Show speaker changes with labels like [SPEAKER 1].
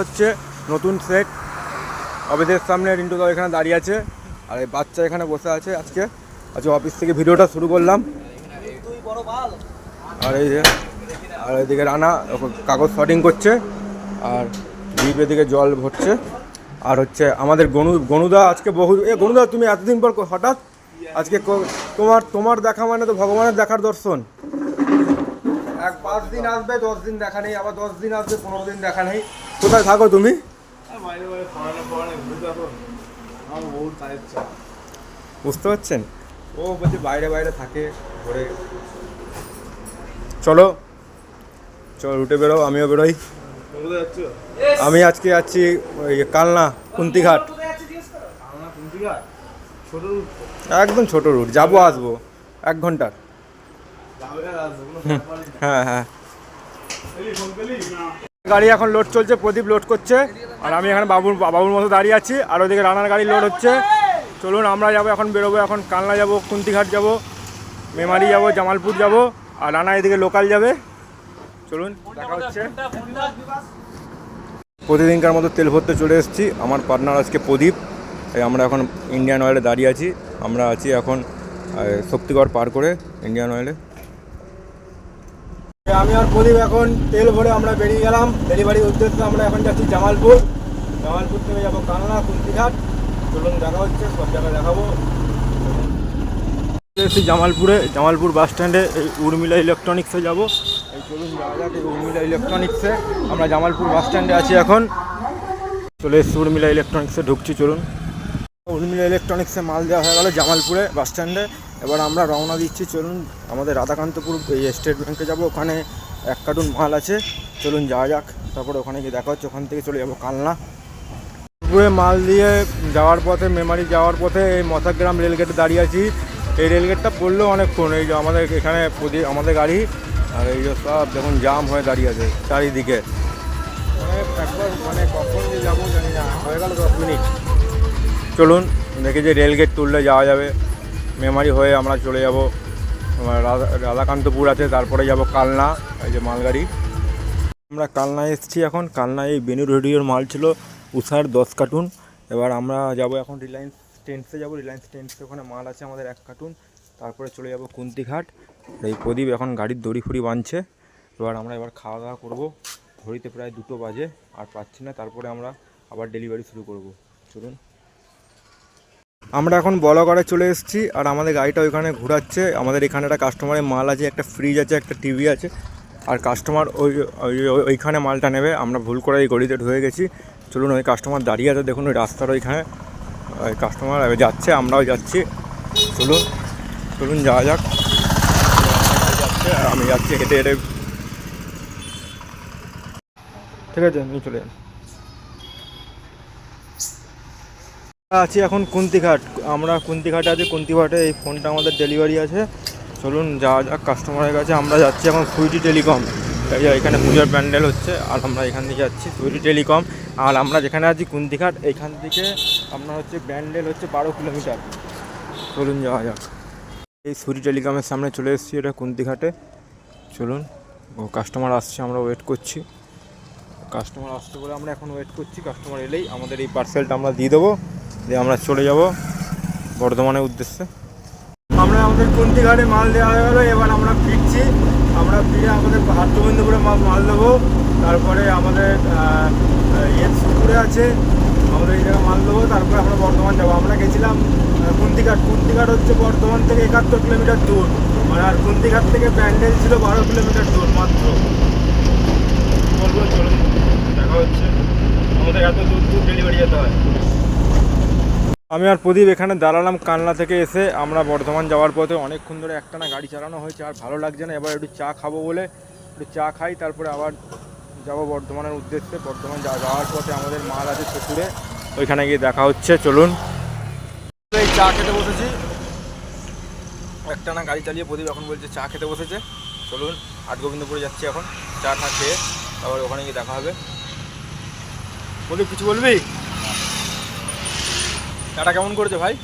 [SPEAKER 1] হচ্ছে নতুন সেট অফিসের সামনে রিন্টু দা এখানে দাঁড়িয়ে আছে। আর এই বাচ্চা এখানে বসে আছে আজকে। আজকে অফিস থেকে ভিডিওটা শুরু করলাম। আর এই যে, আর এদিকে রানা কাগজ শর্টিং করছে। আর দ্বীপ এদিকে জল ভরছে। আর হচ্ছে আমাদের গনু, গনুদা আজকে বহু, এ গনুদা তুমি এতদিন পর হঠাৎ আজকে তোমার তোমার দেখা মানে তো ভগবানের দেখার দর্শন। এক পাঁচ দিন আসবে, দশ দিন দেখা নেই, আবার দশ দিন আসবে, পনেরো দিন দেখা নেই। কোথায় থাকো তুমি? বুঝতে পারছেন? ও বলছে বাইরে বাইরে থাকে ঘরে। চলো। চলো রুটে বেরো আমিও বেরোই। আমি আজকে যাচ্ছি ওই কালনা কুন্তিঘাট। একদম ছোট রুট যাব আসব এক
[SPEAKER 2] ঘণ্টার।
[SPEAKER 1] হ্যাঁ হ্যাঁ। গাড়ি এখন লোড চলছে, প্রদীপ লোড করছে। আর আমি এখানে বাবুর বাবুর মতো দাঁড়িয়ে আছি, আর ওদিকে রানার গাড়ি লোড হচ্ছে। চলুন, আমরা যাব এখন বেরোবো, এখন কালনা যাব কুন্তিঘাট যাব, মেমারি যাব, জামালপুর যাব, আর রানা এদিকে লোকাল যাবে। চলুন, দেখা হচ্ছে। প্রতিদিনকার মতো তেল ভরতে চলে এসেছি। আমার পার্টনার আজকে প্রদীপ এই আমরা এখন ইন্ডিয়ান অয়েলে দাঁড়িয়ে আছি। আমরা আছি এখন শক্তিগড় পার করে ইন্ডিয়ান অয়েলে আমি আর প্রদীপ এখন তেল ভরে আমরা বেরিয়ে গেলাম। ডেলিভারির উদ্দেশ্যে আমরা এখন যাচ্ছি জামালপুর। জামালপুর থেকে যাব কালনা কুন্তিঘাট। চলুন দেখা হচ্ছে, সব জায়গায় দেখাবো। এসেছি জামালপুরে, জামালপুর বাস স্ট্যান্ডে, এই উর্মিলা ইলেকট্রনিক্সে যাব। এই চলুন উর্মিলা ইলেকট্রনিক্সে। আমরা জামালপুর বাস স্ট্যান্ডে আছি এখন। চলে এসেছি উর্মিলা ইলেকট্রনিক্সে, ঢুকছি, চলুন। উর্মিলা ইলেকট্রনিক্সে মাল দেওয়া হয়ে গেল জামালপুরে বাস স্ট্যান্ডে। এবার আমরা রওনা দিচ্ছি, চলুন আমাদের রাধাকান্তপুর, এই স্টেট ব্যাংকে যাব। ওখানে এক কার্টুন মাল আছে, চলুন যাওয়া যাক। তারপরে ওখানে গিয়ে দেখা হচ্ছে, ওখান থেকে চলে যাব কালনা। পুরে মাল দিয়ে যাওয়ার পথে, মেমারি যাওয়ার পথে এই মথাগ্রাম রেলগেটে দাঁড়িয়ে আছি। এই রেলগেটটা পড়লেও অনেকক্ষণ, এই যে আমাদের এখানে আমাদের গাড়ি, আর এই যে সব দেখুন জাম হয়ে দাঁড়িয়ে আছে চারিদিকে। মানে কখন যে যাব জানি না, হয়ে গেল দশ মিনিট। চলুন, দেখি যে রেলগেট তুললে যাওয়া যাবে। মেমারি হয়ে আমরা চলে যাব রাধা, রাধাকান্তপুর আছে, তারপরে যাব কালনা, এই যে মালগাড়ি। আমরা কালনায় এসেছি এখন, কালনায় এই বেনু রেডিওর মাল ছিল উষার দশ কার্টুন। এবার আমরা যাব এখন রিলায়েন্স টেন্সে যাব রিলায়েন্স টেন্সে ওখানে মাল আছে আমাদের এক কার্টুন। তারপরে চলে যাব কুন্তিঘাট, এই প্রদীপ এখন গাড়ির দড়ি ফুড়ি বাঁধছে। এবার আমরা এবার খাওয়া দাওয়া করব, ঘড়িতে প্রায় দুটো বাজে, আর পাচ্ছি না, তারপরে আমরা আবার ডেলিভারি শুরু করব। চলুন। আমরা এখন বলগড়ে চলে এসেছি আর আমাদের গাড়িটা ওইখানে ঘোরাচ্ছে। আমাদের এখানে একটা কাস্টমারের মাল আছে, একটা ফ্রিজ আছে, একটা টিভি আছে। আর কাস্টমার ওই, ওই- ওই- ওইখানে মালটা নেবে। আমরা ভুল করে এই গলিতে ঢুকে গেছি। চলুন ওই কাস্টমার দাঁড়িয়ে আছে, দেখুন ওই রাস্তার ওইখানে। ওই কাস্টমার যাচ্ছে, আমরাও যাচ্ছি। চলুন চলুন যাওয়া যাক। যাচ্ছে আমি যাচ্ছি, হেঁটে হেঁটে। ঠিক আছে, নিয়ে চলে যান। আছি এখন কুন্তিঘাট। আমরা কুন্তিঘাটে আছি, কুন্তিঘাটে এই ফোনটা আমাদের ডেলিভারি আছে। চলুন যাওয়া যাক কাস্টমারের কাছে। আমরা যাচ্ছি এখন সুইটি টেলিকম যে এখানে পুজোর প্যান্ডেল হচ্ছে, আর আমরা এখান থেকে যাচ্ছি সুইটি টেলিকম আর আমরা যেখানে আছি কুন্তিঘাট, এইখান থেকে আপনার হচ্ছে ব্যান্ডেল হচ্ছে বারো কিলোমিটার। চলুন যাওয়া যাক। এই সুইটি টেলিকমের সামনে চলে এসেছি এটা কুন্তিঘাটে। চলুন, ও কাস্টমার আসছে, আমরা ওয়েট করছি। কাস্টমার আসছে বলে আমরা এখন ওয়েট করছি কাস্টমার এলেই আমাদের এই পার্সেলটা আমরা দিয়ে দেবো। দিয়ে আমরা চলে যাব বর্ধমানের উদ্দেশ্যে। আমরা আমাদের কুন্তি ঘাটে মাল দেওয়া হয়ে গেলো, এবার আমরা ফিরছি। আমরা ফিরে আমাদের হাটগোবিন্দপুরে মাল দেবো। তারপরে আমাদের ইয়েপুরে আছে, আমাদের এই জায়গায় মাল দেবো। তারপরে আমরা বর্ধমান যাব। আমরা গেছিলাম কুন্তিঘাট কুন্তিঘাট হচ্ছে বর্ধমান থেকে একাত্তর কিলোমিটার দূর। মানে আর কুন্তিঘাট থেকে প্যান্ডেল ছিল বারো কিলোমিটার দূর মাত্র। বলব, চলুন, দেখা হচ্ছে। আমাদের এত দূর দূর ডেলিভারি যেতে হয়। আমি আর প্রদীপ এখানে দাঁড়ালাম কালনা থেকে এসে। আমরা বর্ধমান যাওয়ার পথে অনেকক্ষণ ধরে একটানা গাড়ি চালানো হয়েছে, আর ভালো লাগছে না। এবার একটু চা খাব বলে একটু চা খাই, তারপরে আবার যাব বর্ধমানের উদ্দেশ্যে। বর্ধমান যাওয়ার পথে আমাদের মাল আছে পুকুরে ওইখানে গিয়ে দেখা হচ্ছে, চলুন। এই চা খেতে বসেছি। একটানা গাড়ি চালিয়ে প্রদীপ এখন বলছে চা খেতে বসেছে। চলুন আট গোবিন্দপুরে যাচ্ছি এখন। চা খা খেয়ে তারপর ওখানে গিয়ে দেখা হবে। প্রদীপ, কিছু বলবি? চাটা কেমন করেছে ভাই?